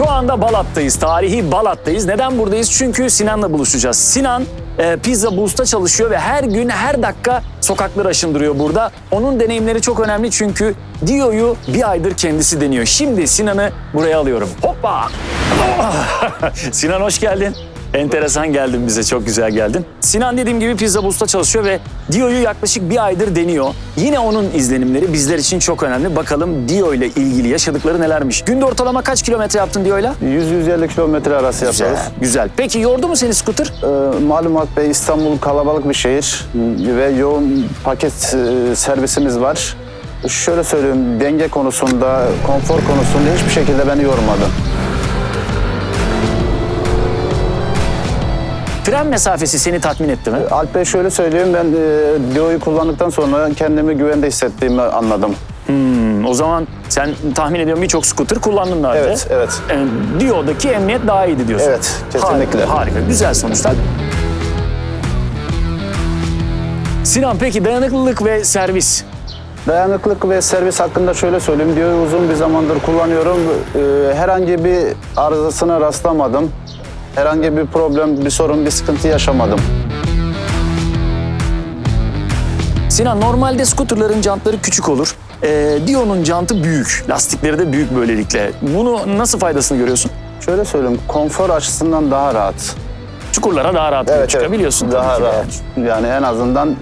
anda Balat'tayız. Tarihi Balat'tayız. Neden buradayız? Çünkü Sinan'la buluşacağız. Sinan e, Pizza Boost'ta çalışıyor ve her gün her dakika sokakları aşındırıyor burada. Onun deneyimleri çok önemli çünkü Dio'yu bir aydır kendisi deniyor. Şimdi Sinan'ı buraya alıyorum. Hoppa! Sinan hoş geldin. Enteresan geldin bize, çok güzel geldin. Sinan dediğim gibi Pizza Boost'ta çalışıyor ve Dio'yu yaklaşık bir aydır deniyor. Yine onun izlenimleri bizler için çok önemli. Bakalım Dio ile ilgili yaşadıkları nelermiş. Günde ortalama kaç kilometre yaptın Dio'yla? 100-150 kilometre arası Güzel, yapıyoruz. güzel. Peki yordu mu seni scooter? Ee, malumat Bey İstanbul kalabalık bir şehir ve yoğun paket e, servisimiz var. Şöyle söyleyeyim denge konusunda, konfor konusunda hiçbir şekilde beni yormadı. Fren mesafesi seni tatmin etti mi? Alp Bey şöyle söyleyeyim ben e, Dio'yu kullandıktan sonra kendimi güvende hissettiğimi anladım. Hmm, o zaman sen tahmin ediyorum birçok scooter kullandın daha önce. Evet, evet. Ee, Dio'daki emniyet daha iyiydi diyorsun. Evet, kesinlikle. Harika, harika. güzel sonuçlar. Sinan peki dayanıklılık ve servis. Dayanıklık ve servis hakkında şöyle söyleyeyim. Dio'yu uzun bir zamandır kullanıyorum. Ee, herhangi bir arızasına rastlamadım. Herhangi bir problem, bir sorun, bir sıkıntı yaşamadım. Sinan normalde scooterların jantları küçük olur. Ee, Dio'nun jantı büyük. Lastikleri de büyük böylelikle. Bunu nasıl faydasını görüyorsun? Şöyle söyleyeyim, konfor açısından daha rahat. Çukurlara daha rahat çıkabiliyorsun. Daha tabii ki de. rahat. Yani en azından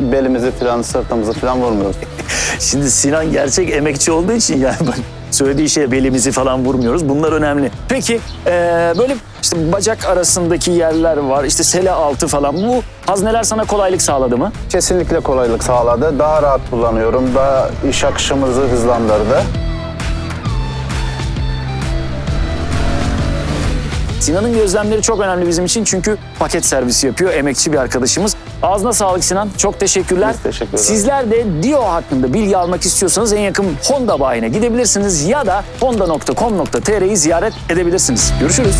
belimizi falan, sırtımızı falan vurmuyoruz. Şimdi Sinan gerçek emekçi olduğu için yani bak söylediği şeye belimizi falan vurmuyoruz. Bunlar önemli. Peki eee, böyle işte bacak arasındaki yerler var. işte sele altı falan. Bu hazneler sana kolaylık sağladı mı? Kesinlikle kolaylık sağladı. Daha rahat kullanıyorum. Daha iş akışımızı hızlandırdı. Sinan'ın gözlemleri çok önemli bizim için çünkü paket servisi yapıyor. Emekçi bir arkadaşımız. Ağzına sağlık Sinan. Çok teşekkürler. Biz teşekkür ederiz. Sizler de Dio hakkında bilgi almak istiyorsanız en yakın Honda bayine gidebilirsiniz ya da honda.com.tr'yi ziyaret edebilirsiniz. Görüşürüz.